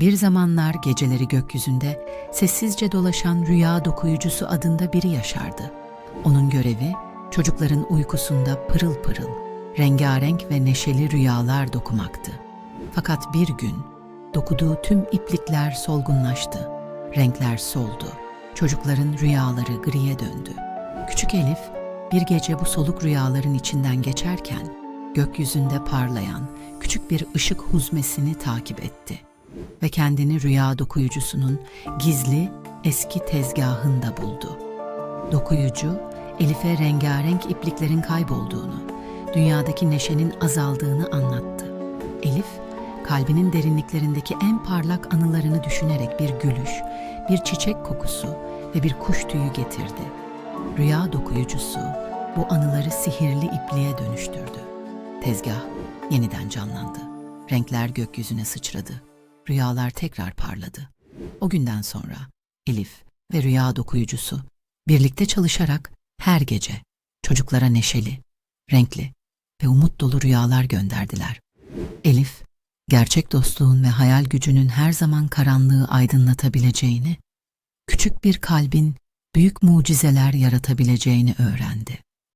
Bir zamanlar geceleri gökyüzünde sessizce dolaşan rüya dokuyucusu adında biri yaşardı. Onun görevi çocukların uykusunda pırıl pırıl, rengarenk ve neşeli rüyalar dokumaktı. Fakat bir gün dokuduğu tüm iplikler solgunlaştı. Renkler soldu. Çocukların rüyaları griye döndü. Küçük Elif bir gece bu soluk rüyaların içinden geçerken gökyüzünde parlayan küçük bir ışık huzmesini takip etti ve kendini rüya dokuyucusunun gizli eski tezgahında buldu. Dokuyucu, Elif'e rengarenk ipliklerin kaybolduğunu, dünyadaki neşenin azaldığını anlattı. Elif, kalbinin derinliklerindeki en parlak anılarını düşünerek bir gülüş, bir çiçek kokusu ve bir kuş tüyü getirdi. Rüya dokuyucusu bu anıları sihirli ipliğe dönüştürdü. Tezgah yeniden canlandı. Renkler gökyüzüne sıçradı. Rüyalar tekrar parladı. O günden sonra Elif ve rüya dokuyucusu birlikte çalışarak her gece çocuklara neşeli, renkli ve umut dolu rüyalar gönderdiler. Elif, gerçek dostluğun ve hayal gücünün her zaman karanlığı aydınlatabileceğini, küçük bir kalbin büyük mucizeler yaratabileceğini öğrendi.